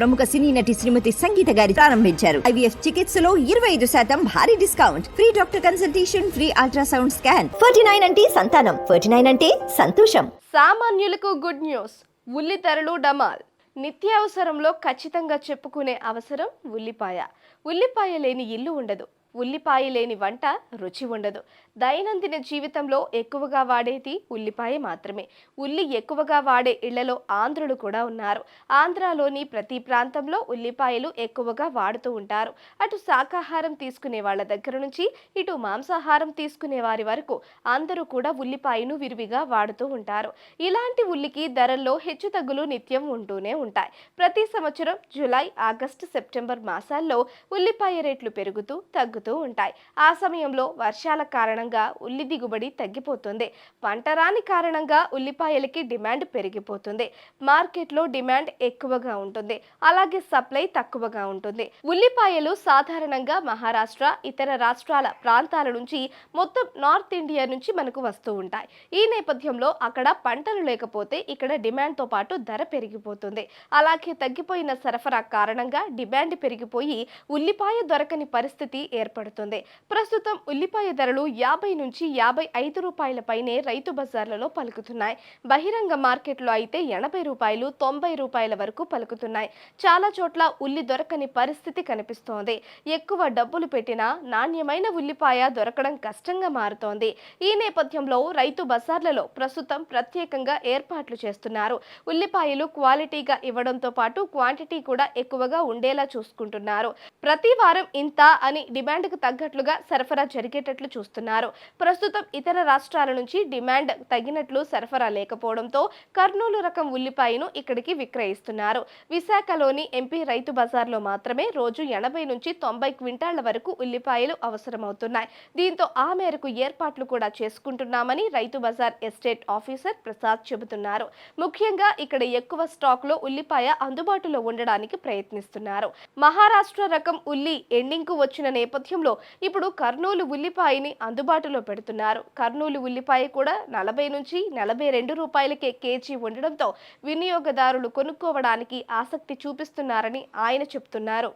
ప్రముఖ సినీ నటి శ్రీమతి సంగీత గారి ప్రారంభించారు. ఐవీఎఫ్ చికిత్సలో ఇరవై ఐదు శాతం భారీ discount. Free doctor consultation free ultrasound scan. Forty nine అంటే సంతానం. ఫోర్టీ నైన్ అంటే సంతోషం. సామాన్యులకు గుడ్ న్యూస్. ఉల్లి ధరలు డమాల్. నిత్యావసరంలో ఖచ్చితంగా చెప్పుకునే అవసరం ఉల్లిపాయ. ఉల్లిపాయ లేని ఇల్లు ఉండదు. ఉల్లిపాయ లేని వంట రుచి ఉండదు. దైనందిన జీవితంలో ఎక్కువగా వాడేది ఉల్లిపాయ మాత్రమే. ఉల్లి ఎక్కువగా వాడే ఇళ్ళలో ఆంధ్రులు కూడా ఉన్నారు. ఆంధ్రాలోని ప్రతి ప్రాంతంలో ఉల్లిపాయలు ఎక్కువగా వాడుతూ ఉంటారు. అటు శాకాహారం తీసుకునే వాళ్ళ దగ్గర నుంచి ఇటు మాంసాహారం తీసుకునే వారి వరకు అందరూ కూడా ఉల్లిపాయను విరివిగా వాడుతూ ఉంటారు. ఇలాంటి ఉల్లికి ధరల్లో హెచ్చుతగ్గులు నిత్యం ఉంటూనే ఉంటాయి. ప్రతి సంవత్సరం జూలై ఆగస్టు సెప్టెంబర్ మాసాల్లో ఉల్లిపాయ రేట్లు పెరుగుతూ తగ్గుతూ ఉంటాయి. ఆ సమయంలో వర్షాల కారణంగా ఉల్లి దిగుబడి తగ్గిపోతుంది. పంట రాని కారణంగా ఉల్లిపాయలకి డిమాండ్ పెరిగిపోతుంది. మార్కెట్లో డిమాండ్ ఎక్కువగా ఉంటుంది. అలాగే సప్లై తక్కువగా ఉంటుంది. ఉల్లిపాయలు సాధారణంగా మహారాష్ట్ర ఇతర రాష్ట్రాల ప్రాంతాల నుంచి మొత్తం నార్త్ ఇండియా నుంచి మనకు వస్తూ ఉంటాయి. ఈ నేపథ్యంలో అక్కడ పంటలు లేకపోతే ఇక్కడ డిమాండ్తో పాటు ధర పెరిగిపోతుంది. అలాగే తగ్గిపోయిన సరఫరా కారణంగా డిమాండ్ పెరిగిపోయి ఉల్లిపాయ దొరకని పరిస్థితి ఏర్పడుతుంది ప్రస్తుతం ఉల్లిపాయ ధరలు యాభై నుంచి యాభై ఐదు రూపాయల పైనే రైతు బజార్లలో పలుకుతున్నాయి. బహిరంగ మార్కెట్లో అయితే ఎనభై రూపాయలు తొంభై రూపాయల వరకు పలుకుతున్నాయి. చాలా చోట్ల ఉల్లి దొరకని పరిస్థితి కనిపిస్తోంది. ఎక్కువ డబ్బులు పెట్టినా నాణ్యమైన ఉల్లిపాయ దొరకడం కష్టంగా మారుతోంది. ఈ నేపథ్యంలో రైతు బజార్లలో ప్రస్తుతం ప్రత్యేకంగా ఏర్పాట్లు చేస్తున్నారు. ఉల్లిపాయలు క్వాలిటీగా ఇవ్వడంతో పాటు క్వాంటిటీ కూడా ఎక్కువగా ఉండేలా చూసుకుంటున్నారు. ప్రతి వారం ఇంత అని డిమాండ్ డిమాండ్కు తగ్గట్లుగా సరఫరా జరిగేటట్లు చూస్తున్నారు. ప్రస్తుతం ఇతర రాష్ట్రాల నుంచి డిమాండ్ తగినట్లు సరఫరా లేకపోవడంతో కర్నూలు రకం ఉల్లిపాయను ఇక్కడికి విక్రయిస్తున్నారు. విశాఖలోని ఎంపీ రైతు బజార్లో మాత్రమే రోజు ఎనభై నుంచి తొంభై క్వింటాళ్ళ వరకు ఉల్లిపాయలు అవసరమవుతున్నాయి. దీంతో ఆ మేరకు ఏర్పాట్లు కూడా చేసుకుంటున్నామని రైతు బజార్ ఎస్టేట్ ఆఫీసర్ ప్రసాద్ చెబుతున్నారు. ముఖ్యంగా ఇక్కడ ఎక్కువ స్టాక్లో ఉల్లిపాయ అందుబాటులో ఉండడానికి ప్రయత్నిస్తున్నారు. మహారాష్ట్ర రకం ఉల్లి ఎండింగ్కు వచ్చిన నేపథ్యం నేపథ్యంలో ఇప్పుడు కర్నూలు ఉల్లిపాయని అందుబాటులో పెడుతున్నారు. కర్నూలు ఉల్లిపాయ కూడా నలభై నుంచి నలభై రెండు రూపాయలకే కేజీ ఉండడంతో వినియోగదారులు కొనుక్కోవడానికి ఆసక్తి చూపిస్తున్నారని ఆయన చెప్తున్నారు.